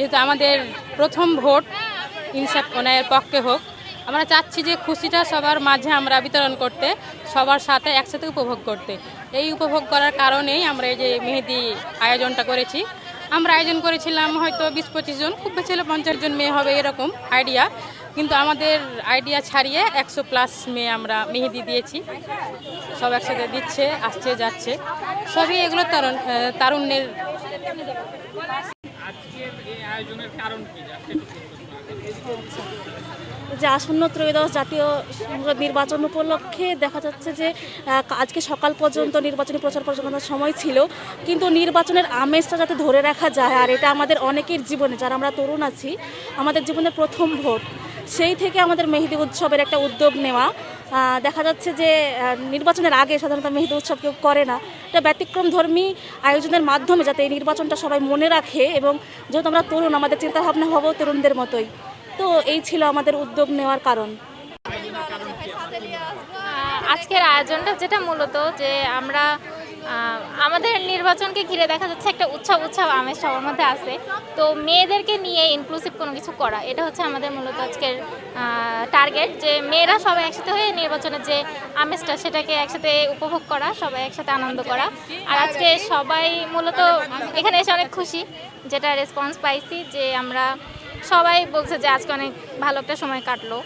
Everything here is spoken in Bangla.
যেহেতু আমাদের প্রথম ভোট ইনসাফ ওনার পক্ষে হোক, আমরা চাচ্ছি যে খুশিটা সবার মাঝে আমরা বিতরণ করতে, সবার সাথে একসাথে উপভোগ করতে। এই উপভোগ করার কারণেই আমরা এই যে মেহেদি আয়োজনটা করেছি। আমরা আয়োজন করেছিলাম হয়তো বিশ পঁচিশ জন, খুব বেশি হলে পঞ্চাশ জন মেয়ে হবে এরকম আইডিয়া কিন্তু আমাদের আইডিয়া ছাড়িয়ে একশো প্লাস মেয়ে আমরা মেহেদি দিয়েছি। সব একসাথে দিচ্ছে, আসছে, যাচ্ছে। সবই এগুলো তারুণ তারুণ্যের যে আসন্ন ত্রয়োদশ জাতীয় নির্বাচন উপলক্ষে দেখা যাচ্ছে যে আজকে সকাল পর্যন্ত নির্বাচনী প্রচার প্রচারণার সময় ছিল। কিন্তু নির্বাচনের আমেজটা যাতে ধরে রাখা যায়, আর এটা আমাদের অনেকের জীবনে, যারা আমরা তরুণ আছি, আমাদের জীবনে প্রথম ভোট। সেই থেকে আমাদের মেহেদি উৎসবের একটা উদ্যোগ নেওয়া। দেখা যাচ্ছে যে নির্বাচনের আগে সাধারণত মেহেদি উৎসব কেউ করে না। এটা ব্যতিক্রম ধর্মী আয়োজনের মাধ্যমে যাতে এই নির্বাচনটা সবাই মনে রাখে এবং যেহেতু আমরা তরুণ, আমাদের চিন্তাভাবনা হব তরুণদের মতোই। তো এই ছিল আমাদের উদ্যোগ নেওয়ার কারণ। আজকের আয়োজনটা যেটা মূলত যে আমরা আমাদের নির্বাচনকে ঘিরে দেখা যাচ্ছে একটা উৎসব উৎসব আমেজ সবার মধ্যে আছে। তো মেয়েদেরকে নিয়ে ইনক্লুসিভ কোনো কিছু করা, এটা হচ্ছে আমাদের মূলত আজকের টার্গেট যে মেয়েরা সবাই একসাথে হয়ে নির্বাচনের যে আমেজটা সেটাকে একসাথে উপভোগ করা, সবাই একসাথে আনন্দ করা। আর আজকে সবাই মূলত এখানে এসে অনেক খুশি, যেটা রেসপন্স পাইছি যে আমরা সবাই বলছে যে আজকে অনেক ভালো একটা সময় কাটলো।